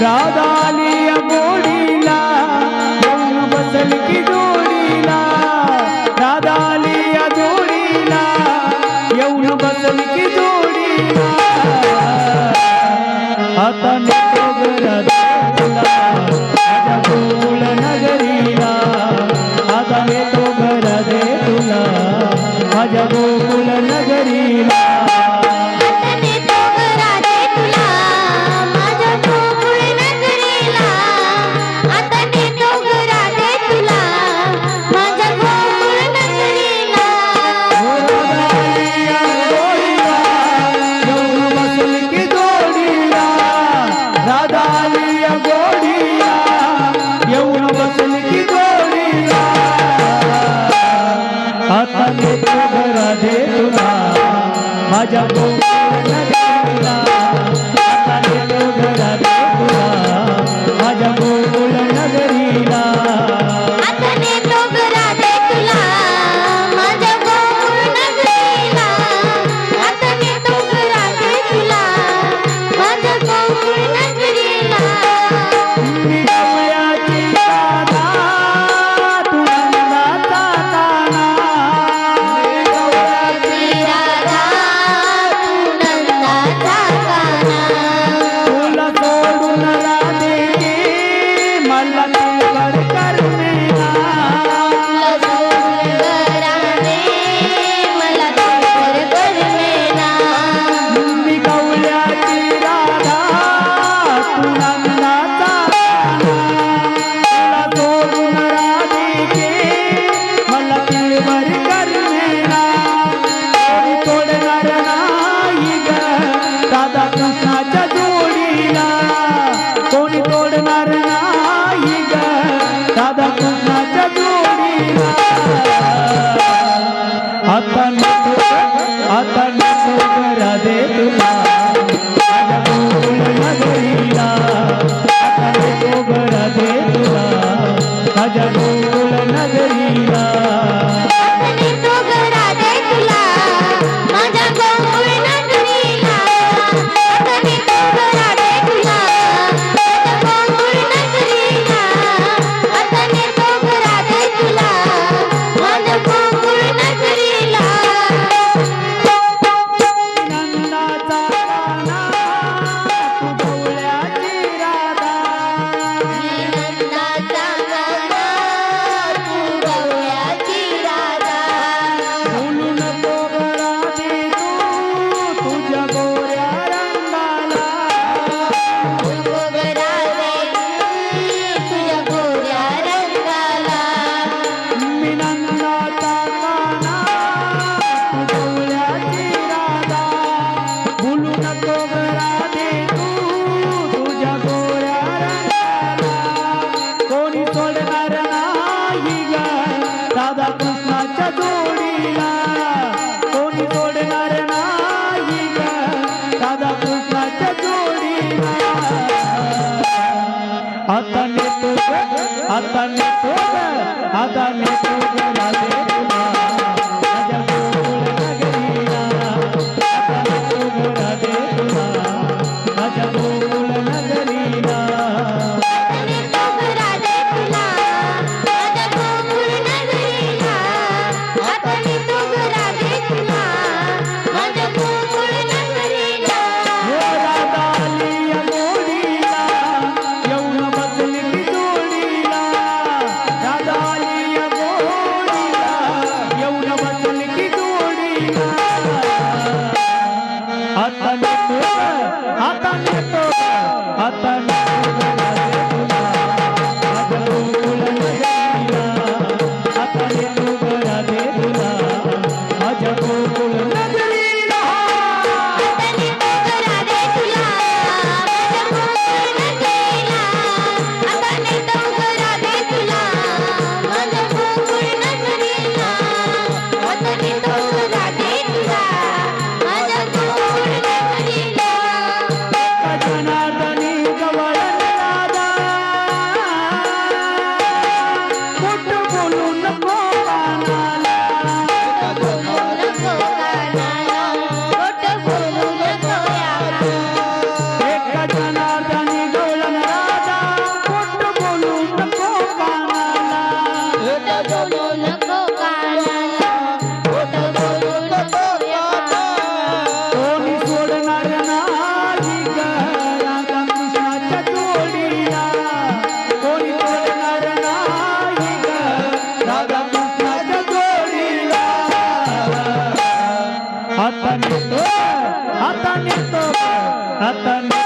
Radha i Vaya, vaya. दे तुला आता ने तो आता ने तो आता ने तो राधे आता